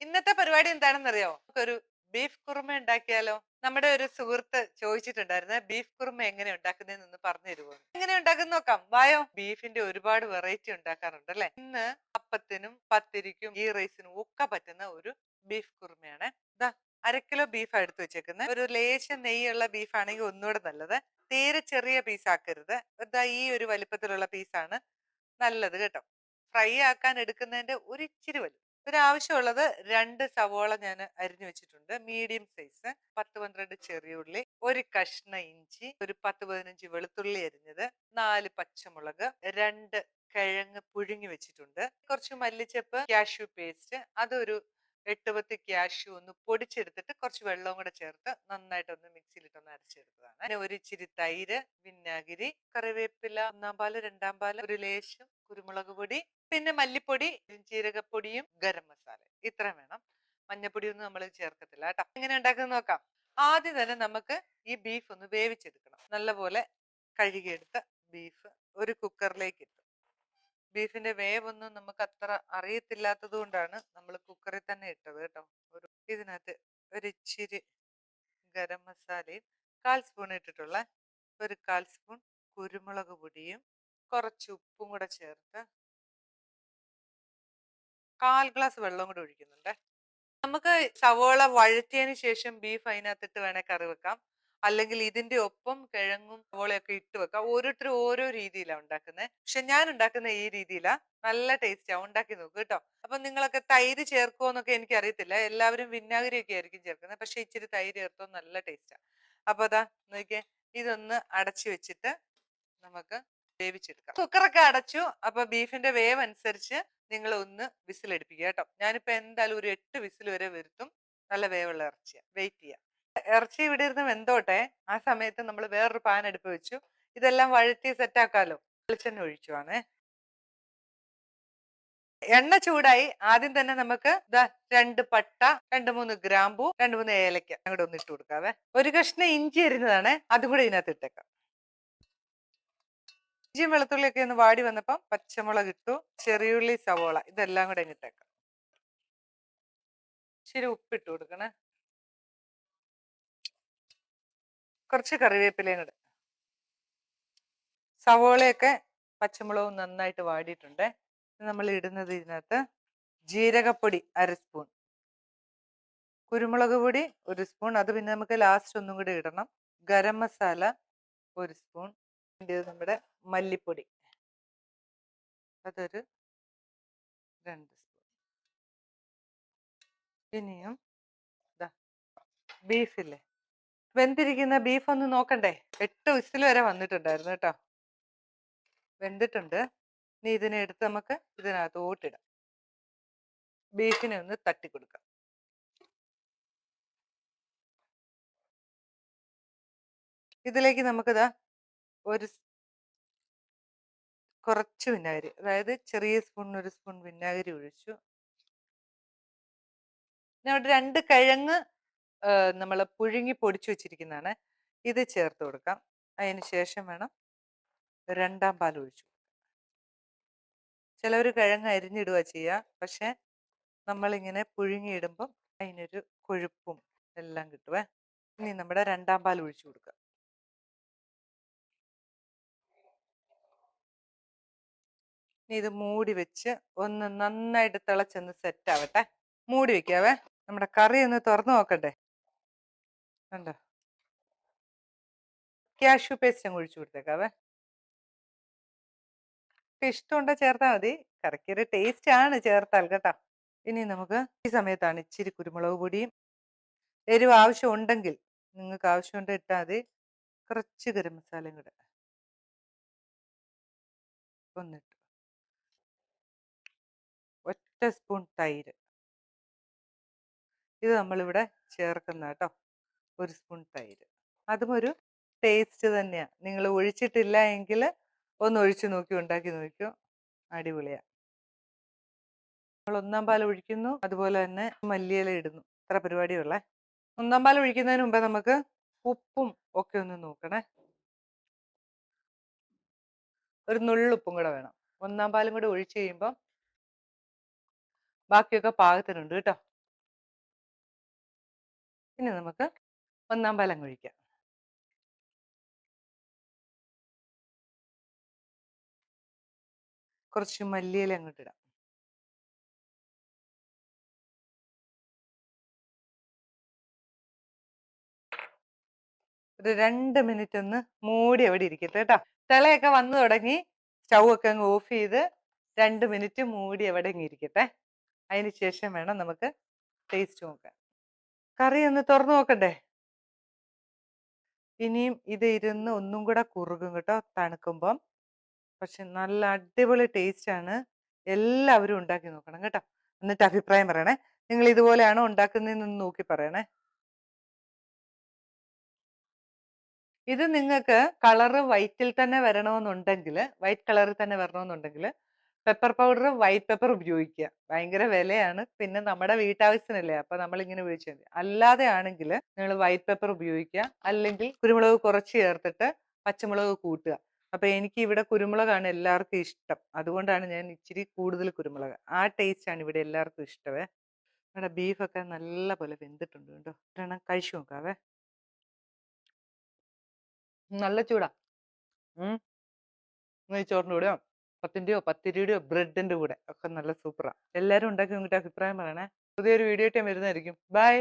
ഇന്നത്തെ പരിപാടി എന്താണെന്നറിയോ ഒരു ബീഫ് കുറുമ ഉണ്ടാക്കിയാലോ? നമ്മുടെ ഒരു സുഹൃത്ത് ചോദിച്ചിട്ടുണ്ടായിരുന്നു ബീഫ് കുറുമ എങ്ങനെ ഉണ്ടാക്കുന്നതെന്ന് പറഞ്ഞു തരുമോ എങ്ങനെ ഉണ്ടാക്കുന്ന നോക്കാം. വായോ! ബീഫിന്റെ ഒരുപാട് വെറൈറ്റി ഉണ്ടാക്കാറുണ്ട് അല്ലെ? ഇന്ന് അപ്പത്തിനും പത്തിരിക്കും ഈ റൈസിനും ഒക്കെ പറ്റുന്ന ഒരു ബീഫ് കുറുമയാണ്. അര കിലോ ബീഫ് എടുത്തു വെച്ചേക്കുന്നത് ഒരു ലേശം നെയ്യുള്ള ബീഫ് ആണെങ്കിൽ ഒന്നുകൂടെ നല്ലത്. തീരെ ചെറിയ പീസ് ആക്കരുത്. ഇതാ ഈ ഒരു വലിപ്പത്തിലുള്ള പീസാണ് നല്ലത് കേട്ടോ. ഫ്രൈ ആക്കാൻ എടുക്കുന്നതിന്റെ ഒരിച്ചിരി വലുത്. ഇതിന് ആവശ്യമുള്ളത് രണ്ട് സവോള ഞാൻ അരിഞ്ഞു വെച്ചിട്ടുണ്ട്. Medium size. പത്ത് പന്ത്രണ്ട് ചെറിയ ഉള്ളി ഒരു കഷ്ണ ഇഞ്ചി ഒരു പത്ത് പതിനഞ്ച് വെളുത്തുള്ളി അരിഞ്ഞത് നാല് പച്ചമുളക് രണ്ട് കിഴങ്ങ് പുഴുങ്ങി വെച്ചിട്ടുണ്ട്. കുറച്ച് മല്ലിച്ചപ്പ് കാഷ്യൂ പേസ്റ്റ് അതൊരു എട്ട് പത്ത് ഒന്ന് പൊടിച്ചെടുത്തിട്ട് കുറച്ച് വെള്ളവും കൂടെ ചേർത്ത് നന്നായിട്ടൊന്ന് മിക്സിയിലിട്ടൊന്ന് അരച്ചെടുത്തതാണ്. അതിന് ഒരു ഇച്ചിരി തൈര് വിനാഗിരി കറിവേപ്പില ഒന്നാം പാൽ രണ്ടാം പാൽ ഒരു ലേശം കുരുമുളക് പൊടി പിന്നെ മല്ലിപ്പൊടി ജീരകപ്പൊടിയും ഗരം മസാല. ഇത്ര വേണം. മഞ്ഞപ്പൊടിയൊന്നും നമ്മൾ ചേർക്കത്തില്ല കേട്ടോ. എങ്ങനെ ഉണ്ടാക്കുന്നത് നോക്കാം. ആദ്യം തന്നെ നമുക്ക് ഈ ബീഫ് ഒന്ന് വേവിച്ചെടുക്കണം. നല്ലപോലെ കഴുകിയെടുത്ത ബീഫ് ഒരു കുക്കറിലേക്ക് ഇട്ടു ബീഫിന്റെ വേവൊന്നും നമുക്ക് അത്ര അറിയത്തില്ലാത്തത് കൊണ്ടാണ് നമ്മൾ കുക്കറിൽ തന്നെ ഇട്ടത് കേട്ടോ. ഒരു ഇതിനകത്ത് ഒരു ഇച്ചിരി ഗരം മസാലയും കാൽ സ്പൂൺ ഇട്ടിട്ടുള്ള ഒരു കാൽ സ്പൂൺ കുരുമുളക് പൊടിയും കുറച്ച് ഉപ്പും കൂടെ ചേർത്ത് കാൽ ഗ്ലാസ് വെള്ളം കൂടെ ഒഴിക്കുന്നുണ്ട്. നമുക്ക് സവോള വഴറ്റിയതിന് ശേഷം ബീഫ് അതിനകത്തിട്ട് വേണേൽ കറി വെക്കാം. അല്ലെങ്കിൽ ഇതിന്റെ ഒപ്പം കിഴങ്ങും ഓളയൊക്കെ ഇട്ട് വെക്കാം. ഓരോരുത്തരും ഓരോ രീതിയിലാണ് ഉണ്ടാക്കുന്നത് പക്ഷെ ഞാൻ ഉണ്ടാക്കുന്ന ഈ രീതിയിലാണ് നല്ല ടേസ്റ്റാ. ഉണ്ടാക്കി നോക്കും കേട്ടോ. അപ്പൊ നിങ്ങളൊക്കെ തൈര് ചേർക്കുമോ എന്നൊക്കെ എനിക്ക് അറിയത്തില്ല എല്ലാവരും വിനാഗിരി ഒക്കെ ആയിരിക്കും ചേർക്കുന്നത് പക്ഷെ ഇച്ചിരി തൈര് ചേർത്തോ നല്ല ടേസ്റ്റാ. അപ്പൊ അതാ നോക്കിയേ ഇതൊന്ന് അടച്ചു വെച്ചിട്ട് നമുക്ക് വേവിച്ചെടുക്കാം. കുക്കറൊക്കെ അടച്ചു. അപ്പൊ ബീഫിന്റെ വേവ് അനുസരിച്ച് നിങ്ങൾ ഒന്ന് വിസിലടിപ്പിക്കുക കേട്ടോ. ഞാനിപ്പോ എന്തായാലും ഒരു എട്ട് വിസിൽ വരെ വരുത്തും. നല്ല വേവുള്ള ഇറച്ചിയാ. വെയിറ്റ് ചെയ്യാം. ഇറച്ചി ഇവിടെ ഇരുന്ന് വെന്തോട്ടെ ആ സമയത്ത് നമ്മൾ വേറൊരു പാൻ എടുപ്പ് വെച്ചു. ഇതെല്ലാം വഴറ്റി സെറ്റ് ആക്കാലോ. വെളിച്ചെണ്ണ ആണ് എണ്ണ ചൂടായി ആദ്യം തന്നെ നമുക്ക് രണ്ട് പട്ട രണ്ട് മൂന്ന് ഗ്രാമ്പു രണ്ട് മൂന്ന് ഏലക്ക അങ്ങോട്ട് ഒന്ന് ഇട്ട് കൊടുക്കാവേ. ഒരു കഷ്ണം ഇഞ്ചി അരിഞ്ഞതാണ് അതും കൂടെ ഇതിനകത്ത് ഇട്ടേക്കാം. ഇഞ്ചിയും വെളുത്തുള്ളിയൊക്കെ ഒന്ന് വാടി വന്നപ്പം പച്ചമുളക് ഇട്ടു ചെറിയുള്ളി സവോള ഇതെല്ലാം കൂടെ ഇട്ടേക്കാം. ഇച്ചിരി ഉപ്പിട്ട് കൊടുക്കണേ. കുറച്ച് കറിവേപ്പിലയും കൂടെ. സവോളയൊക്കെ പച്ചമുളകും നന്നായിട്ട് വാടിയിട്ടുണ്ട്. നമ്മൾ ഇടുന്നത് ഇതിനകത്ത് ജീരകപ്പൊടി അര സ്പൂൺ. കുരുമുളക് പൊടി ഒരു സ്പൂൺ. അത് പിന്നെ നമുക്ക് ലാസ്റ്റ് ഒന്നും കൂടി ഇടണം. ഗരം മസാല ഒരു സ്പൂൺ. നമ്മുടെ മല്ലിപ്പൊടി. അതൊരു രണ്ട് സ്പൂൺ. ഇനിയും ബീഫില്ലേ വെന്തിരിക്കുന്ന ബീഫ് ഒന്ന് നോക്കണ്ടേ? എട്ട് വിസിൽ വരെ വന്നിട്ടുണ്ടായിരുന്നു കേട്ടോ. വെന്തിട്ടുണ്ട്. ഇനി ഇതിനെ എടുത്ത് നമുക്ക് ഇതിനകത്ത് ഓട്ടിടാം ബീഫിനെ ഒന്ന് തട്ടി കൊടുക്കാം. ഇതിലേക്ക് നമുക്കിതാ ഒരു കുറച്ച് വിനാഗിരി അതായത് ചെറിയ സ്പൂൺ ഒരു സ്പൂൺ വിനാഗിരി ഒഴിച്ചു. ഞാൻ അവിടെ രണ്ട് കിഴങ്ങ് നമ്മൾ പുഴുങ്ങി പൊടിച്ചു വെച്ചിരിക്കുന്നതാണ്. ഇത് ചേർത്ത് കൊടുക്കാം. അതിന് ശേഷം വേണം രണ്ടാം പാൽ ഒഴിച്ചു ചിലവർ കിഴങ്ങ് അരിഞ്ഞിടുക ചെയ്യുക പക്ഷെ നമ്മളിങ്ങനെ പുഴുങ്ങിയിടുമ്പം അതിനൊരു കൊഴുപ്പും എല്ലാം കിട്ടുവേ. ഇനി നമ്മുടെ രണ്ടാം പാൽ ഒഴിച്ചു കൊടുക്കുക ഇനി ഇത് മൂടി വെച്ച് ഒന്ന് നന്നായിട്ട് തിളച്ചൊന്ന് സെറ്റ് ആവട്ടെ. മൂടി വെക്കാവേ. നമ്മുടെ കറി ഒന്ന് തുറന്നു നോക്കട്ടെ കണ്ടോ? ക്യാഷ്യൂ പേസ്റ്റ് അങ്ങ് ഒഴിച്ചു കൊടുത്തേക്കാവേ. ഇഷ്ടമുണ്ടോ ചേർത്താൽ മതി. കറിക്കൊരു ടേസ്റ്റ് ആണ് ചേർത്താൽ കേട്ടോ. ഇനി നമുക്ക് ഈ സമയത്താണ് ഇച്ചിരി കുരുമുളക് പൊടിയും എരിവ് ആവശ്യമുണ്ടെങ്കിൽ നിങ്ങൾക്ക് ആവശ്യമുണ്ട് ഇട്ടാൽ മതി. കുറച്ച് ഗരം മസാലയും കൂടെ ഒന്നിട്ടു. ഒറ്റ സ്പൂൺ തൈര്. ഇത് നമ്മളിവിടെ ചേർക്കുന്ന കേട്ടോ. ഒരു സ്പൂൺ തൈര്. അതും ഒരു ടേസ്റ്റ് തന്നെയാണ് നിങ്ങൾ ഒഴിച്ചിട്ടില്ല എങ്കിൽ ഒന്ന് ഒഴിച്ചു നോക്കി ഉണ്ടാക്കി നോക്കിയോ. അടിപൊളിയാണ് നമ്മൾ ഒന്നാം പാൽ ഒഴിക്കുന്നു. അതുപോലെ തന്നെ മല്ലിയില ഇടുന്നു. ഇത്ര പരിപാടിയുള്ളേ. ഒന്നാം പാൽ ഒഴിക്കുന്നതിന് മുമ്പേ നമുക്ക് ഉപ്പും ഒക്കെ ഒന്ന് നോക്കണേ. ഒരു നുള്ളുപ്പും കൂടെ വേണം. ഒന്നാം പാലും കൂടെ ഒഴിച്ചു കഴിയുമ്പോൾ ബാക്കിയൊക്കെ പാകത്തിനുണ്ട് കേട്ടോ. ഇനി നമുക്ക് ഒന്നാം പാലം ഒഴിക്കാം കുറച്ച് മല്ലിയില അങ്ങോട്ട് ഇടാം. ഒരു രണ്ട് മിനിറ്റ് ഒന്ന് മൂടി അവിടെ ഇരിക്കട്ടെ കേട്ടോ. തിളയൊക്കെ വന്നു തുടങ്ങി സ്റ്റൗ ഒക്കെ അങ്ങ് ഓഫ് ചെയ്ത് രണ്ട് മിനിറ്റ് മൂടി അവിടെ അങ്ങ് ഇരിക്കട്ടെ. അതിന് ശേഷം വേണം നമുക്ക് ടേസ്റ്റ് നോക്കാൻ. കറി ഒന്ന് തുറന്നു നോക്കണ്ടേ? ഇനിയും ഇത് ഇരുന്ന് ഒന്നും കൂടെ കുറുകും കേട്ടോ തണുക്കുമ്പം. പക്ഷെ നല്ല അടിപൊളി ടേസ്റ്റ് ആണ് എല്ലാവരും ഉണ്ടാക്കി നോക്കണം കേട്ടോ. എന്നിട്ട് അഭിപ്രായം പറയണേ. നിങ്ങൾ ഇതുപോലെയാണോ ഉണ്ടാക്കുന്നതെന്ന് നോക്കി പറയണേ. ഇത് നിങ്ങൾക്ക് കളറ് വൈറ്റിൽ തന്നെ വരണമെന്നുണ്ടെങ്കിൽ വൈറ്റ് കളറിൽ തന്നെ വരണമെന്നുണ്ടെങ്കിൽ പെപ്പർ പൗഡർ വൈറ്റ് പെപ്പർ ഉപയോഗിക്കുക. ഭയങ്കര വിലയാണ്. പിന്നെ നമ്മുടെ വീട്ടാവശ്യത്തിനല്ലേ? അപ്പൊ നമ്മൾ ഇങ്ങനെ ഉപയോഗിച്ചാൽ മതി അല്ലാതെ ആണെങ്കിൽ നിങ്ങൾ വൈറ്റ് പെപ്പർ ഉപയോഗിക്കുക. അല്ലെങ്കിൽ കുരുമുളക് കുറച്ച് ചേർത്തിട്ട് പച്ചമുളക് കൂട്ടുക. അപ്പൊ എനിക്ക് ഇവിടെ കുരുമുളകാണ് എല്ലാവർക്കും ഇഷ്ടം. അതുകൊണ്ടാണ് ഞാൻ ഇച്ചിരി കൂടുതൽ കുരുമുളക്. ആ ടേസ്റ്റ് ആണ് ഇവിടെ എല്ലാവർക്കും ഇഷ്ടമേ. ഇവിടെ ബീഫൊക്കെ നല്ല പോലെ വെന്തിട്ടുണ്ട് കേട്ടോ ഒരെണ്ണം കഴിച്ചു നോക്കാവേ. നല്ല ചൂടാ. ഉം. നെയ്ച്ചോറിന്റെ കൂടെയോ? പത്തിന്റെയോ പത്തിരിയുടെയോ ബ്രെഡിന്റെ കൂടെ. ഒക്കെ നല്ല സൂപ്പറാണ് എല്ലാവരും ഉണ്ടാക്കി നോക്കിയിട്ട് അഭിപ്രായം പറയണേ. പുതിയൊരു വീഡിയോ ഞാൻ വരുന്നതായിരിക്കും. ബൈ.